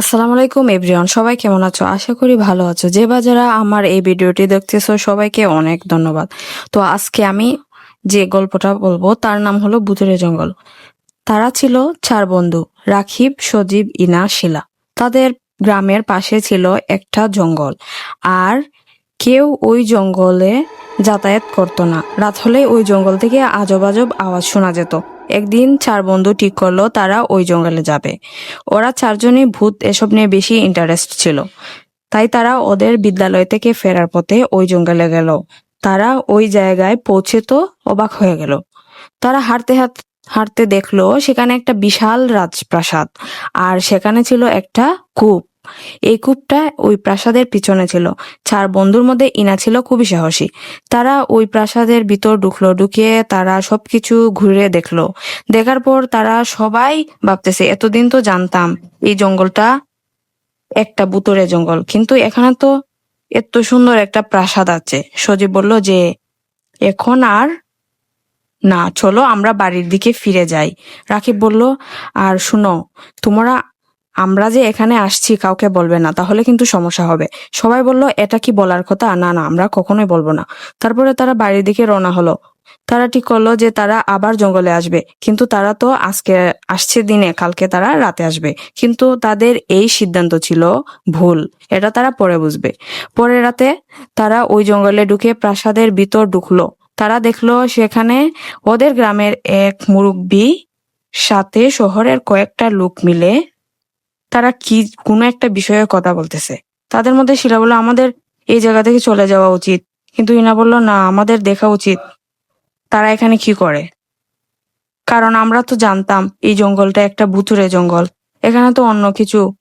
আসসালামু আলাইকুম, এভরিওয়ান। সবাই কেমন আছো? আশা করি ভালো আছো। যে বা যারা আমার এই ভিডিওটি দেখতেছো, সবাইকে অনেক ধন্যবাদ। তো আজকে আমি যে গল্পটা বলব, তার নাম হলো ভূতের জঙ্গল। তারা ছিল চার বন্ধু রাখিব সজীব, ইনা, শিলা। তাদের গ্রামের পাশে ছিল একটা জঙ্গল, আর কেউ ওই জঙ্গলে যাতায়াত করতো না। রাত হলে ওই জঙ্গল থেকে আজব আজব আওয়াজ শোনা যেত। একদিন চার বন্ধু ঠিক করল, তারা ওই জঙ্গলে যাবে। ওরা চারজনই ভূত, এসব নিয়ে বেশি ইন্টারেস্ট ছিল। তাই তারা ওদের বিদ্যালয় থেকে ফেরার পথে ওই জঙ্গলে গেল। তারা ওই জায়গায় পৌঁছে তো অবাক হয়ে গেল। তারা হাঁটতে হাঁট- হাঁটতে দেখল, সেখানে একটা বিশাল রাজপ্রাসাদ। আর সেখানে ছিল একটা কূপ। এই কূপটা ওই প্রাসাদের পিছনে ছিল। চার বন্ধুর মধ্যে ইনা ছিল খুবই সাহসী। তারা ওই প্রাসাদের ভিতর ঢুকলো, ঢুকিয়ে তারা সবকিছু ঘুরে দেখল। দেখার পর তারা সবাই ভাবতেছে, এতদিন তো জানতাম এই জঙ্গলটা একটা বুতরে জঙ্গল। কিন্তু এখানে তো এত সুন্দর একটা প্রাসাদ আছে। সজীব বলল যে, এখন আর না, চলো আমরা বাড়ির দিকে ফিরে যাই। রাকিব বলল, আর শুনো, তোমরা আমরা যে এখানে আসছি কাউকে বলবে না, তাহলে কিন্তু সমস্যা হবে। সবাই বলল, এটা কি বলার কথা? না না, আমরা কখনোই বলব না। তারপরে তারা বাড়ির দিকে রওনা হলো। তারা ঠিক করল যে তারা আবার জঙ্গলে আসবে। কিন্তু তারা তো আজকে আসছে দিনে, কালকে তারা রাতে আসবে। কিন্তু তাদের এই সিদ্ধান্ত ছিল ভুল। এটা তারা পরে বুঝবে। পরে রাতে তারা ওই জঙ্গলে ঢুকে প্রাসাদের ভিতর ঢুকলো। তারা দেখল সেখানে ওদের গ্রামের এক মুরব্বী সাথে শহরের কয়েকটা লোক মিলে তারা কি, কোনো একটা বিষয়ে কথা বলতেছে। তাদের মধ্যে শিলা বলল, আমাদের এই জায়গা থেকে চলে যাওয়া উচিত। কিন্তু ইনা বলল, না, আমাদের দেখা উচিত। তারা এখানে কি করে? কারণ আমরা তো জানতাম, এই জঙ্গলটা একটা ভুতুরে জঙ্গল। এখানে তো অন্য কিছু।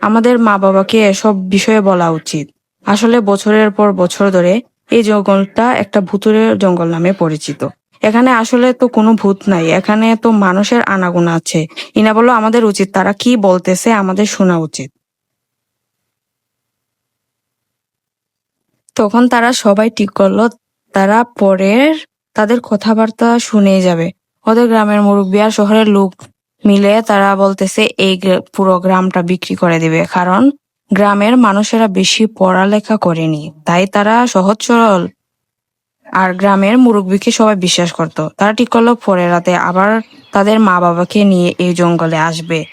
আমাদের মা বাবাকে এসব বিষয়ে বলা উচিত। আসলে বছরের পর বছর ধরে এই জঙ্গলটা একটা ভুতুরে জঙ্গল নামে পরিচিত। এখানে আসলে তো কোনো ভূত নাই, এখানে তো মানুষের আনাগোনা আছে। ইনা বলল, আমাদের উচিত, তারা কি বলতেছে আমাদের শোনা উচিত। তখন তারা সবাই ঠিক করল, তারা পরের তাদের কথাবার্তা শুনে যাবে। ওদের গ্রামের মুরব্বী আর শহরের লোক মিলে তারা বলতেছে, এই পুরো গ্রামটা বিক্রি করে দিবে। কারণ গ্রামের মানুষেরা বেশি পড়ালেখা করেনি, তাই তারা সহজ সরল আর গ্রামের মুরব্বীকে সবাই বিশ্বাস করত। তারা ঠিক করল পরের রাতে আবার তাদের মা বাবাকে নিয়ে এই জঙ্গলে আসবে।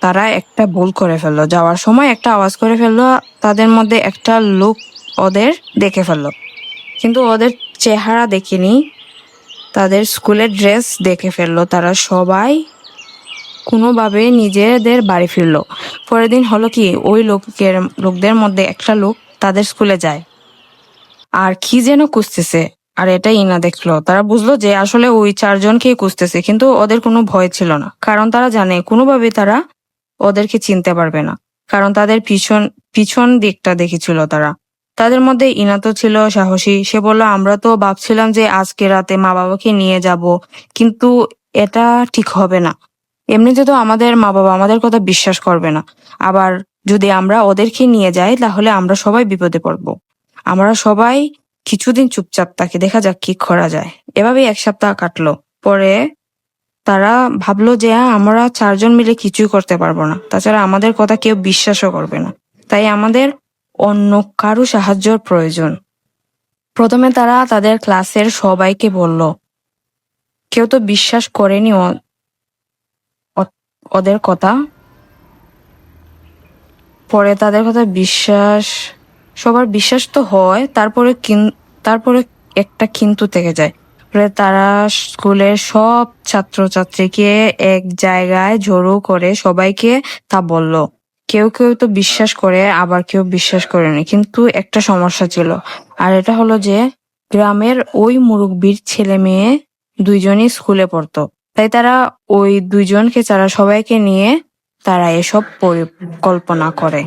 তারা একটা ভুল করে ফেলল। যাওয়ার সময় একটা আওয়াজ করে ফেলল, তাদের মধ্যে একটা লোক ওদের দেখে ফেলল। কিন্তু ওদের চেহারা দেখেনি। তাদের স্কুলের ড্রেস দেখে ফেলল। তারা সবাই কোনোভাবে নিজেদের বাড়ি ফিরলো। পরের দিন হলো কি, ওই লোকের, লোকদের মধ্যে একটা লোক তাদের স্কুলে যায়। আর কি যেন খুঁজতেছে? আর এটা ইনা দেখল। তারা বুঝলো যে আসলে ওই চারজনকেই খুঁজতেছে, কিন্তু ওদের কোনো ভয় ছিল না। কারণ তারা জানে কোনোভাবে তারা ওদেরকে চিনতে পারবে না। কারণ তাদের পিছন পিছন দিকটা দেখেছিল তারা। তাদের মধ্যে ইনা তো ছিল সাহসী। সে বলল, আমরা তো ভাবছিলাম যে আজকে রাতে মা বাবাকে নিয়ে যাব, কিন্তু এটা ঠিক হবে না। এমনিতে তো আমাদের মা বাবা আমাদের কথা বিশ্বাস করবে না, আবার যদি আমরা ওদেরকে নিয়ে যাই, তাহলে আমরা সবাই বিপদে পড়ব। আমরা সবাই কিছুদিন চুপচাপ থাকি দেখা যাক কি করা যায়। এভাবেই এক সপ্তাহ কাটলো। পরে তারা ভাবলো যে আমরা চারজন মিলে কিছুই করতে পারব না। তাছাড়া আমাদের কথা কেউ বিশ্বাসও করবে না। তাই আমাদের অন্য কারও সাহায্যর প্রয়োজন। প্রথমে তারা তাদের ক্লাসের সবাইকে বলল, কেউ তো বিশ্বাস করেনি ওদের কথা। পরে তাদের কথা বিশ্বাস সবার বিশ্বাস তো হয়, তারপরে তারপরে একটা কিন্তু থেকে যায়। তারা স্কুলের সব ছাত্রছাত্রীকে এক জায়গায় জড়ো করে সবাইকে তা বলল। কেউ কেউ তো বিশ্বাস করে, আবার কেউ বিশ্বাস করেনি। কিন্তু একটা সমস্যা ছিল, আর এটা হলো যে গ্রামের ওই মুরব্বীর ছেলে মেয়ে দুইজনই স্কুলে পড়তো। তাই তারা ওই দুইজনকে ছাড়া সবাইকে নিয়ে তারা এসব পরিকল্পনা করে।